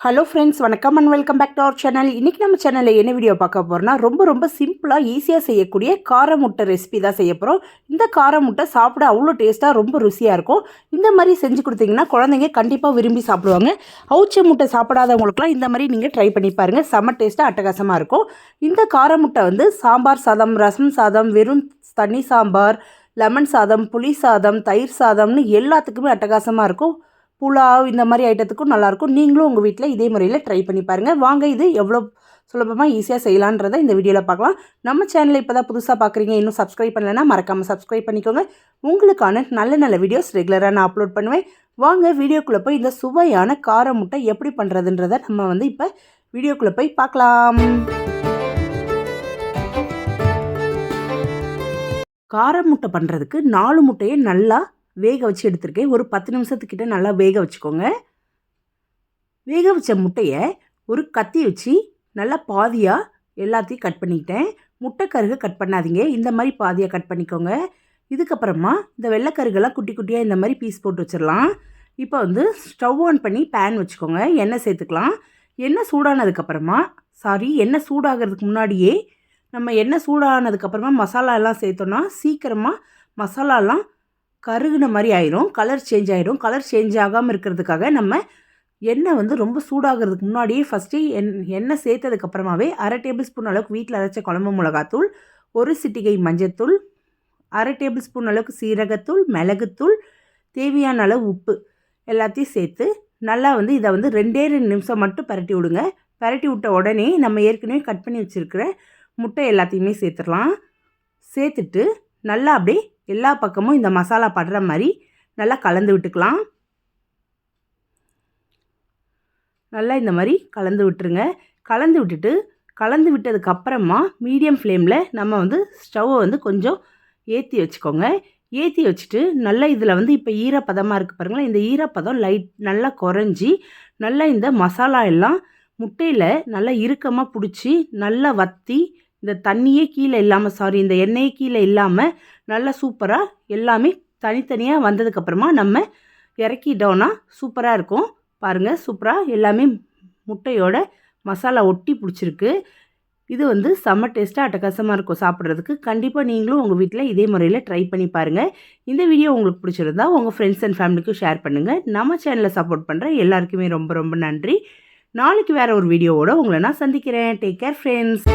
Hello friends வணக்கம் and welcome back to our channel இன்றைக்கி நம்ம சேனலில் என்ன வீடியோ பார்க்க போகிறோம்னா ரொம்ப ரொம்ப சிம்பிளாக ஈஸியாக செய்யக்கூடிய கார முட்டை ரெசிபி தான் செய்ய போகிறோம் இந்த கார முட்டை சாப்பிட அவ்வளோ டேஸ்ட்டாக ரொம்ப ருசியாக இருக்கும். இந்த மாதிரி செஞ்சு கொடுத்தீங்கன்னா குழந்தைங்க கண்டிப்பாக விரும்பி சாப்பிடுவாங்க. அவுச்ச முட்டை சாப்பிடாதவங்களுக்குலாம் இந்த மாதிரி நீங்கள் ட்ரை பண்ணி பாருங்கள் செம்ம டேஸ்ட்டாக அட்டகாசமாக இருக்கும். இந்த கார முட்டை வந்து சாம்பார் சாதம் ரசம் சாதம் வெறும் தண்ணி சாம்பார் லெமன் சாதம் புளி சாதம் தயிர் சாதம்னு எல்லாத்துக்குமே அட்டகாசமாக இருக்கும். புலாவ் இந்த மாதிரி ஐட்டத்துக்கும் நல்லாயிருக்கும். நீங்களும் உங்கள் வீட்டில் இதே முறையில் ட்ரை பண்ணி பாருங்கள் வாங்க இது எவ்வளோ சுலபமாக ஈஸியாக செய்யலான்றதை இந்த வீடியோவில் பார்க்கலாம். நம்ம சேனலை இப்போ தான் புதுசாக பார்க்குறீங்க இன்னும் சப்ஸ்கிரைப் பண்ணலைன்னா மறக்காமல் சப்ஸ்கிரைப் பண்ணிக்கோங்க. உங்களுக்கான நல்ல நல்ல வீடியோஸ் ரெகுலராக நான் அப்லோட் பண்ணுவேன். வாங்க வீடியோக்குள்ளே போய் இந்த சுவையான கார முட்டை எப்படி பண்ணுறதுன்றதை நம்ம வந்து இப்போ வீடியோக்குள்ளே போய் பார்க்கலாம். கார முட்டை பண்ணுறதுக்கு நாலு முட்டையை நல்லா வேக வச்சு எடுத்திருக்கேன். ஒரு பத்து நிமிஷத்துக்கிட்ட நல்லா வேக வச்சுக்கோங்க. வேக வச்ச முட்டையை ஒரு கத்தி வச்சு நல்லா பாதியாக எல்லாத்தையும் கட் பண்ணிக்கிட்டேன். முட்டை கட் பண்ணாதீங்க. இந்த மாதிரி பாதியாக கட் பண்ணிக்கோங்க. இதுக்கப்புறமா இந்த வெள்ளைக்கருகெல்லாம் குட்டி குட்டியாக இந்த மாதிரி பீஸ் போட்டு வச்சிடலாம். இப்போ வந்து ஸ்டவ் ஆன் பண்ணி பேன் வச்சுக்கோங்க. எண்ணெய் சேர்த்துக்கலாம். எண்ணெய் சூடானதுக்கப்புறமா சாரி எண்ணெய் சூடாகிறதுக்கு முன்னாடியே நம்ம எண்ணெய் சூடானதுக்கப்புறமா மசாலாலாம் சேர்த்தோன்னா சீக்கிரமாக மசாலாலாம் கருகுன மாதிரி ஆயிரும் கலர் சேஞ்ச் ஆயிரும். கலர் சேஞ்ச் ஆகாமல் இருக்கிறதுக்காக நம்ம எண்ணெய் வந்து ரொம்ப சூடாகிறதுக்கு முன்னாடியே ஃபஸ்ட்டு எண் எண்ணெய் சேர்த்ததுக்கப்புறமாவே அரை டேபிள் ஸ்பூன் அளவுக்கு வீட்டில் அரைச்ச குழம்பு மிளகாத்தூள் ஒரு சிட்டிகை மஞ்சத்தூள் அரை டேபிள் ஸ்பூன் அளவுக்கு சீரகத்தூள் மிளகுத்தூள் தேவையான அளவு உப்பு எல்லாத்தையும் சேர்த்து நல்லா வந்து இதை வந்து ரெண்டே ரெண்டு நிமிஷம் மட்டும் பரட்டி விடுங்க. பரட்டி விட்ட உடனே நம்ம ஏற்கனவே கட் பண்ணி வச்சுருக்கிற முட்டை எல்லாத்தையுமே சேர்த்துடலாம். சேர்த்துட்டு நல்லா அப்படியே எல்லா பக்கமும் இந்த மசாலா படுற மாதிரி நல்லா கலந்து விட்டுக்கலாம். நல்லா இந்த மாதிரி கலந்து விட்டுருங்க. கலந்து விட்டுட்டு கலந்து விட்டதுக்கப்புறமா மீடியம் ஃப்ளேமில் நம்ம வந்து ஸ்டவ்வை வந்து கொஞ்சம் ஏற்றி வச்சுக்கோங்க. ஏற்றி வச்சுட்டு நல்லா இதில் வந்து இப்போ ஈரப்பதமாக இருக்குது பாருங்களேன். இந்த ஈரப்பதம் லைட் நல்லா குறைஞ்சி நல்லா இந்த மசாலா எல்லாம் முட்டையில் நல்லா இறுக்கமாக பிடிச்சி நல்லா வத்தி இந்த தண்ணியே கீழே இல்லாமல் சாரி இந்த எண்ணெயே கீழே இல்லாமல் நல்லா சூப்பராக எல்லாமே தனித்தனியாக வந்ததுக்கப்புறமா நம்ம இறக்கிட்டோன்னா சூப்பராக இருக்கும். பாருங்கள் சூப்பராக எல்லாமே முட்டையோட மசாலா ஒட்டி பிடிச்சிருக்கு. இது வந்து செம்ம டேஸ்ட்டாக அட்டகாசமாக இருக்கும் சாப்பிட்றதுக்கு. கண்டிப்பாக நீங்களும் உங்கள் வீட்டில் இதே முறையில் ட்ரை பண்ணி பாருங்கள் இந்த வீடியோ உங்களுக்கு பிடிச்சிருந்தா உங்கள் ஃப்ரெண்ட்ஸ் அண்ட் ஃபேமிலிக்கும் ஷேர் பண்ணுங்கள் நம்ம சேனலை சப்போர்ட் பண்ணுற எல்லாருக்குமே ரொம்ப ரொம்ப நன்றி. நாளைக்கு வேறு ஒரு வீடியோவோட உங்களை நான் சந்திக்கிறேன். Take care friends